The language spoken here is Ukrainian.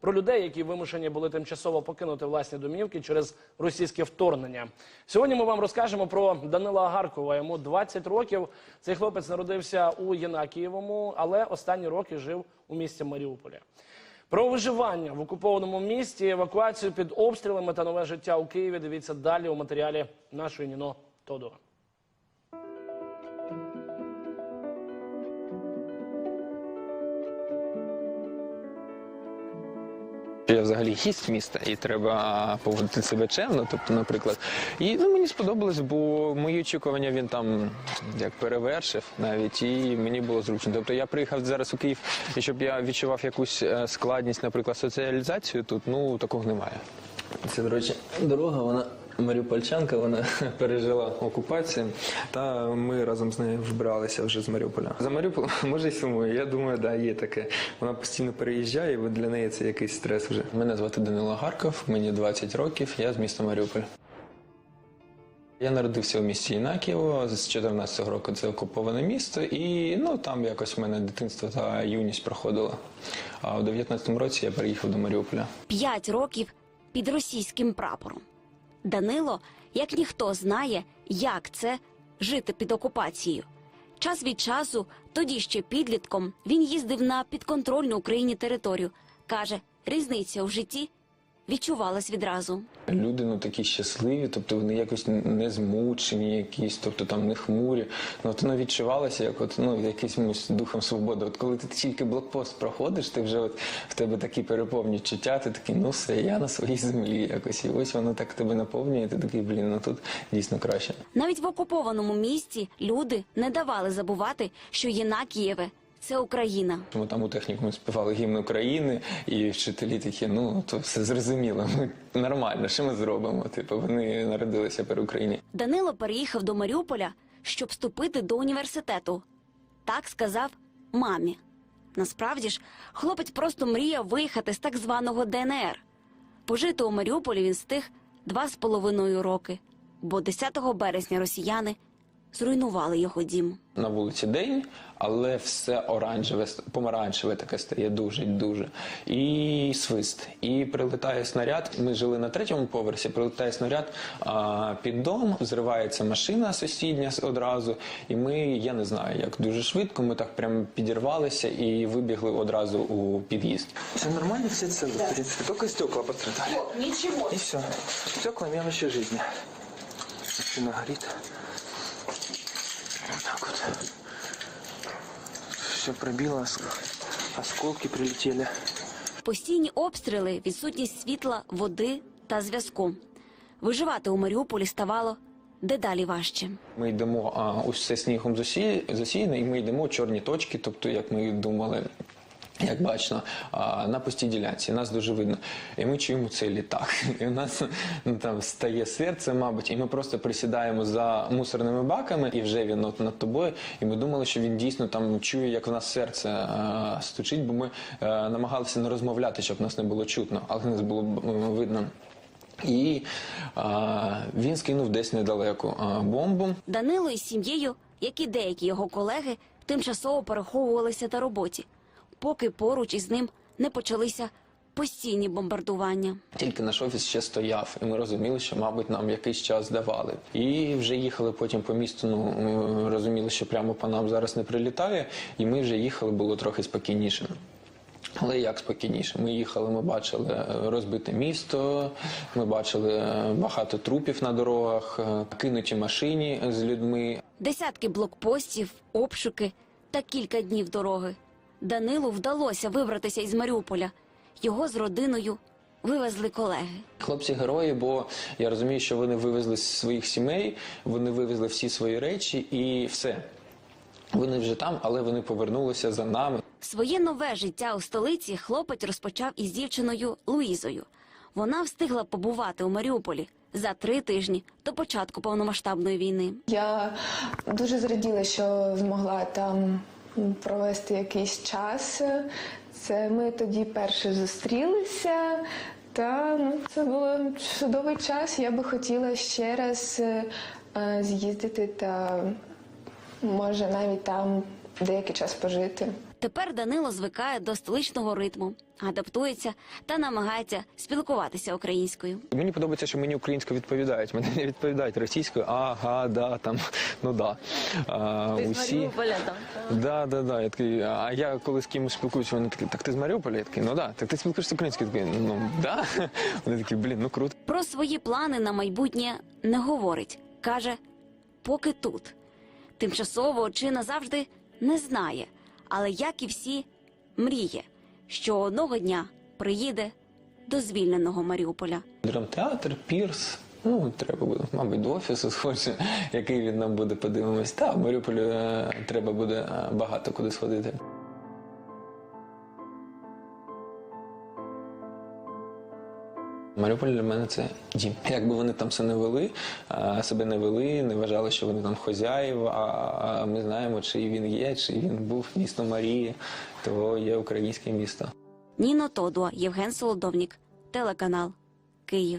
про людей, які вимушені були тимчасово покинути власні домівки через російське вторгнення. Сьогодні ми вам розкажемо про Данила Агаркова. Йому 20 років. Цей хлопець народився у Єнакієвому, але останні роки жив у місті Маріуполі. Про виживання в окупованому місті, евакуацію під обстрілами та нове життя у Києві. Дивіться далі у матеріалі нашої Ніно Тодора. Взагалі гість міста, і треба поводити себе чемно. Тобто, наприклад, і ну мені сподобалось, бо мої очікування він там як перевершив навіть, і мені було зручно. Тобто я приїхав зараз у Київ, і щоб я відчував якусь е, складність, наприклад, соціалізацію, тут ну такого немає. Це, до речі, дорога, вона Маріупольчанка, вона пережила окупацію, та ми разом з нею вибралися вже з Маріуполя. За Маріуполь може й сумую. Я думаю, да, є таке. Вона постійно переїжджає, і для неї це якийсь стрес вже. Мене звати Данило Гарков, мені 20 років, я з міста Маріуполь. Я народився у місті Інаківо з 14 року. Це окуповане місто, і ну там якось в мене дитинство та юність проходило. А у 19-му році я переїхав до Маріуполя. П'ять років під російським прапором. Данило, як ніхто, знає, як це жити під окупацією. Час від часу, тоді ще підлітком, він їздив на підконтрольну Україні територію. Каже, різниця у житті відчувалась відразу. Люди ну такі щасливі, тобто вони якось не змучені, якісь, тобто там не хмурі. Ну от воно відчувалося як от ну якимось духом свободи. От коли ти тільки блокпост проходиш, ти вже от в тебе такі переповні чуття, ти такий, ну все, я на своїй землі якось. І ось воно так тебе наповнює. Ти такий, блін, ну тут дійсно краще. Навіть в окупованому місті люди не давали забувати, що Єнакієве – це Україна. Тому там у технікумі співали гімн України, і вчителі такі, ну то все зрозуміло. Ми нормально, що ми зробимо? Типу, вони народилися при Україні. Данило переїхав до Маріуполя, щоб вступити до університету. Так сказав мамі. Насправді ж, хлопець просто мріяв виїхати з так званого ДНР. Пожити у Маріуполі він встиг два з половиною роки, бо 10 березня росіяни зруйнували його дім. На вулиці день, але все оранжеве, помаранчеве таке стає дуже дуже. І свист. І прилетає снаряд. Ми жили на третьому поверсі. Прилетає снаряд а, під дом, взривається машина сусідня одразу. І ми, я не знаю, як дуже швидко. Ми так прям підірвалися і вибігли одразу у під'їзд. Все нормально, все в принципе. Только стекла пострадали. Ничего. И все. Стекла мелочи жизни. Машина горит. Вот так вот. Все пробило, осколки прилетели. Постійні обстріли, відсутність світла, води та зв'язку. Виживати у Маріуполі ставало дедалі важче. Ми йдемо, а ось все снігом засіяне, і ми йдемо чорні точки, тобто, як ми думали. Як бачно, на пустій ділянці нас дуже видно, і ми чуємо цей літак. І у нас ну, там стає серце, мабуть, і ми просто присідаємо за мусорними баками, і вже він от над тобою. І ми думали, що він дійсно там чує, як в нас серце а, стучить, бо ми е, намагалися не розмовляти, щоб нас не було чутно, але нас було видно. І а, він скинув десь недалеко а, бомбу. Данило із сім'єю, як і деякі його колеги, тимчасово переховувалися на роботі, поки поруч із ним не почалися постійні бомбардування. Тільки наш офіс ще стояв, і ми розуміли, що, мабуть, нам якийсь час давали. І вже їхали потім по місту. Ну ми розуміли, що прямо по нам зараз не прилітає, і ми вже їхали, було трохи спокійніше. Але як спокійніше? Ми їхали, ми бачили розбите місто, ми бачили багато трупів на дорогах, кинуті машині з людьми. Десятки блокпостів, обшуки та кілька днів дороги. Данилу вдалося вибратися із Маріуполя. Його з родиною вивезли колеги. Хлопці герої, бо я розумію, що вони вивезли з своїх сімей, вони вивезли всі свої речі і все. Вони вже там, але вони повернулися за нами. Своє нове життя у столиці хлопець розпочав із дівчиною Луїзою. Вона встигла побувати у Маріуполі за три тижні до початку повномасштабної війни. Я дуже зраділа, що змогла там провести якийсь час. Це ми тоді перше зустрілися. Та ну, це був чудовий час. Я би хотіла ще раз е, з'їздити та може навіть там деякий час пожити. Тепер Данило звикає до столичного ритму, адаптується та намагається спілкуватися українською. Мені подобається, що мені українською відповідають. Мені не відповідають російською, ага, да, там, ну да. А, усі... Да, да, да. Я такий, а я коли з кимось спілкуюся, вони такі, так ти з Маріуполя? Я такий, ну да. Так ти спілкуєшся українською? Я такий, ну да. Вони такі, блін, ну круто. Про свої плани на майбутнє не говорить. Каже, поки тут. Тимчасово чи назавжди не знає, але як і всі, мріє, що одного дня приїде до звільненого Маріуполя. Драмтеатр, пірс. Ну, треба буде, мабуть, до офісу схоже, який він нам буде, подивимось. Та в Маріуполі е, треба буде е, багато куди сходити. Маріуполь для мене це дім. Якби вони там все не вели, себе не вели, не вважали, що вони там хозяїв, а ми знаємо, чи він є, чи він був місто Марії, то є українське місто. Ніно Тодуа, Євген Солодовнік, телеканал Київ.